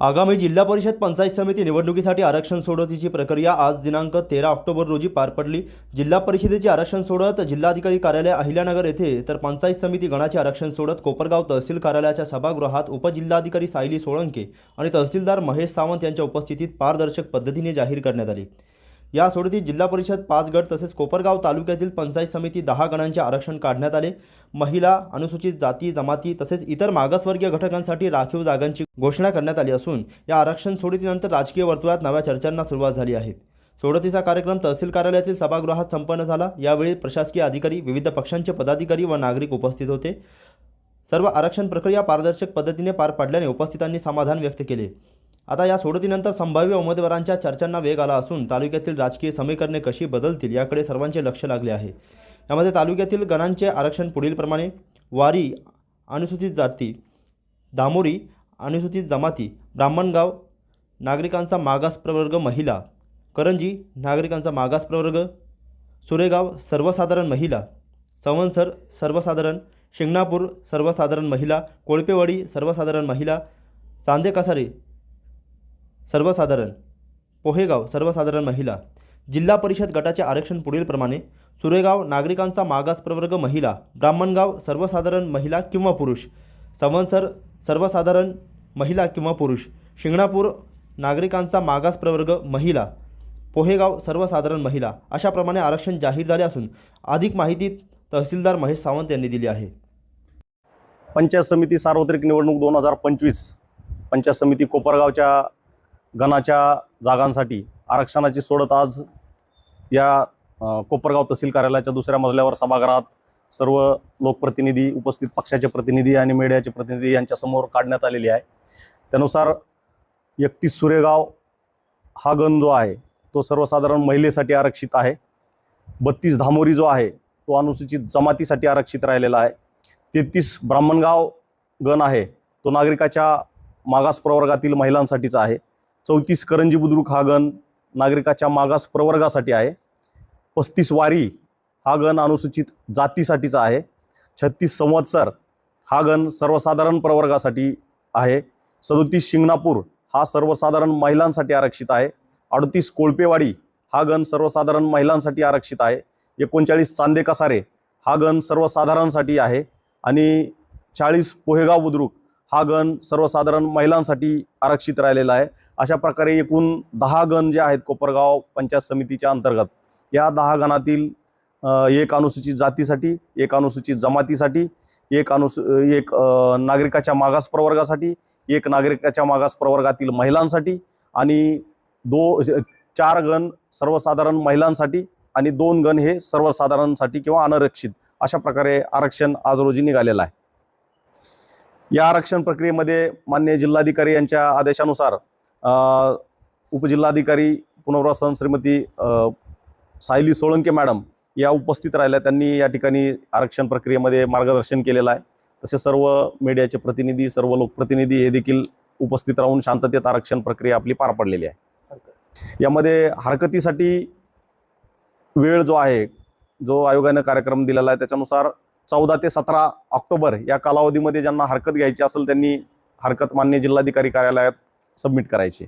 आगामी जिल्हा परिषद पंचायत समिती निवडणुकीसाठी आरक्षण सोडतीची प्रक्रिया आज दिनांक तेरा ऑक्टोबर रोजी पार पडली. जिल्हा परिषदेचे आरक्षण सोडत जिल्हाधिकारी कार्यालय अहिल्यानगर येथे तर पंचायत समिती गणाचे आरक्षण सोडत कोपरगाव तहसील कार्यालयाच्या सभागृहात उपजिल्हाधिकारी सायली सोळंके आणि तहसीलदार महेश सावंत यांच्या उपस्थितीत पारदर्शक पद्धतीने जाहीर करण्यात आली. या सोडतीत जिल्हा परिषद पाच गट तसेच कोपरगाव तालुक्यातील पंचायत समिती दहा गणांचे आरक्षण काढण्यात आले. महिला अनुसूचित जाती जमाती तसेच इतर मागासवर्गीय घटकांसाठी राखीव जागांची घोषणा करण्यात आली असून या आरक्षण सोडतीनंतर राजकीय वर्तुळात नव्या चर्चांना सुरुवात झाली आहे. सोडतीचा कार्यक्रम तहसील कार्यालयातील सभागृहात संपन्न झाला. यावेळी प्रशासकीय अधिकारी विविध पक्षांचे पदाधिकारी व नागरिक उपस्थित होते. सर्व आरक्षण प्रक्रिया पारदर्शक पद्धतीने पार पाडल्याने उपस्थितांनी समाधान व्यक्त केले. आता या सोडतीनंतर संभाव्य उमेदवारांच्या चर्चांना वेग आला असून तालुक्यातील राजकीय समीकरणे कशी बदलतील याकडे सर्वांचे लक्ष लागले आहे. यामध्ये तालुक्यातील गणांचे आरक्षण पुढीलप्रमाणे वारी अनुसूचित जाती दामोरी अनुसूचित जमाती ब्राह्मणगाव नागरिकांचा मागास प्रवर्ग महिला करंजी नागरिकांचा मागास प्रवर्ग सुरेगाव सर्वसाधारण महिला संवनसर सर्वसाधारण शिंगणापूर सर्वसाधारण महिला कोळपेवाडी सर्वसाधारण महिला चांदे कासारे सर्वसाधारण पोहेगाव सर्वसाधारण महिला जिल्हा परिषद गटाचे आरक्षण पुढीलप्रमाणे सुरेगाव नागरिकांचा मागास प्रवर्ग महिला ब्राह्मणगाव सर्वसाधारण महिला किंवा पुरुष संवत्सर सर्वसाधारण महिला किंवा पुरुष शिंगणापूर नागरिकांचा मागास प्रवर्ग महिला पोहेगाव सर्वसाधारण महिला अशाप्रमाणे आरक्षण जाहीर झाले असून अधिक माहिती तहसीलदार महेश सावंत यांनी दिली आहे. पंचायत समिती सार्वत्रिक निवडणूक दोन हजार पंचवीस पंचायत समिती कोपरगावच्या गणाच्या जागांसाठी आरक्षणाची सोडत आज या कोपरगाव तहसील कार्यालयाच्या दुसऱ्या मजल्यावर सभागृहात सर्व लोकप्रतिनिधी उपस्थित पक्षाचे प्रतिनिधी आणि मीडियाचे प्रतिनिधी यांच्यासमोर काढण्यात आलेली आहे. त्यानुसार एकतीस सुरेगाव हा गण जो आहे तो सर्वसाधारण महिलेसाठी आरक्षित आहे. बत्तीस धामोरी जो आहे तो अनुसूचित जमातीसाठी आरक्षित राहिलेला आहे. तेहतीस ब्राह्मणगाव गण आहे तो नागरिकाच्या मागास प्रवर्गातील महिलांसाठीचा आहे. चौतीस करंजी बुद्रुक हा गण नागरिकाच्या मागास प्रवर्गासाठी आहे. पस्तीस वारी हा गण अनुसूचित जातीसाठीचा आहे. छत्तीस संवत्सर हा गण सर्वसाधारण प्रवर्गासाठी आहे. सदोतीस शिंगणापूर हा सर्वसाधारण महिलांसाठी आरक्षित आहे. अडतीस कोळपेवाडी हा गण सर्वसाधारण महिलांसाठी आरक्षित आहे. एकोणचाळीस चांदे कसारे हा गण सर्वसाधारणसाठी आहे. आणि चाळीस पोहेगाव बुद्रुक हा गण सर्वसाधारण महिलांसाठी आरक्षित राहिलेला आहे. अशा प्रकारे एकूण दहा गण जे आहेत कोपरगाव पंचायत समितीच्या अंतर्गत या दहा गणातील एक अनुसूचित जातीसाठी एक अनुसूचित जमातीसाठी एक अनुसू एक नागरिकाच्या मागास प्रवर्गासाठी एक नागरिकाच्या मागास प्रवर्गातील महिलांसाठी आणि दो चार गण सर्वसाधारण महिलांसाठी आणि दोन गण हे सर्वसाधारणसाठी किंवा अनारक्षित अशा प्रकारे आरक्षण आज रोजी निघालेलं आहे. या आरक्षण प्रक्रियेमध्ये मान्य जिल्हाधिकारी यांच्या आदेशानुसार उपजिल्हाधिकारी पुनर्वासन श्रीमती सायली सोळंके मॅडम या उपस्थित राहिल्या. त्यांनी या ठिकाणी आरक्षण प्रक्रियेमध्ये मार्गदर्शन केलेलं आहे. तसे सर्व मीडियाचे प्रतिनिधी सर्व लोकप्रतिनिधी हे देखील उपस्थित राहून शांततेत आरक्षण प्रक्रिया आपली पार पडलेली आहे. यामध्ये हरकतीसाठी वेळ जो आहे जो आयोगानं कार्यक्रम दिलेला आहे त्याच्यानुसार चौदा ते सतरा ऑक्टोबर या कालावधीमध्ये ज्यांना हरकत घ्यायची असेल त्यांनी हरकत मान्य जिल्हाधिकारी कार्यालयात सबमिट करायची.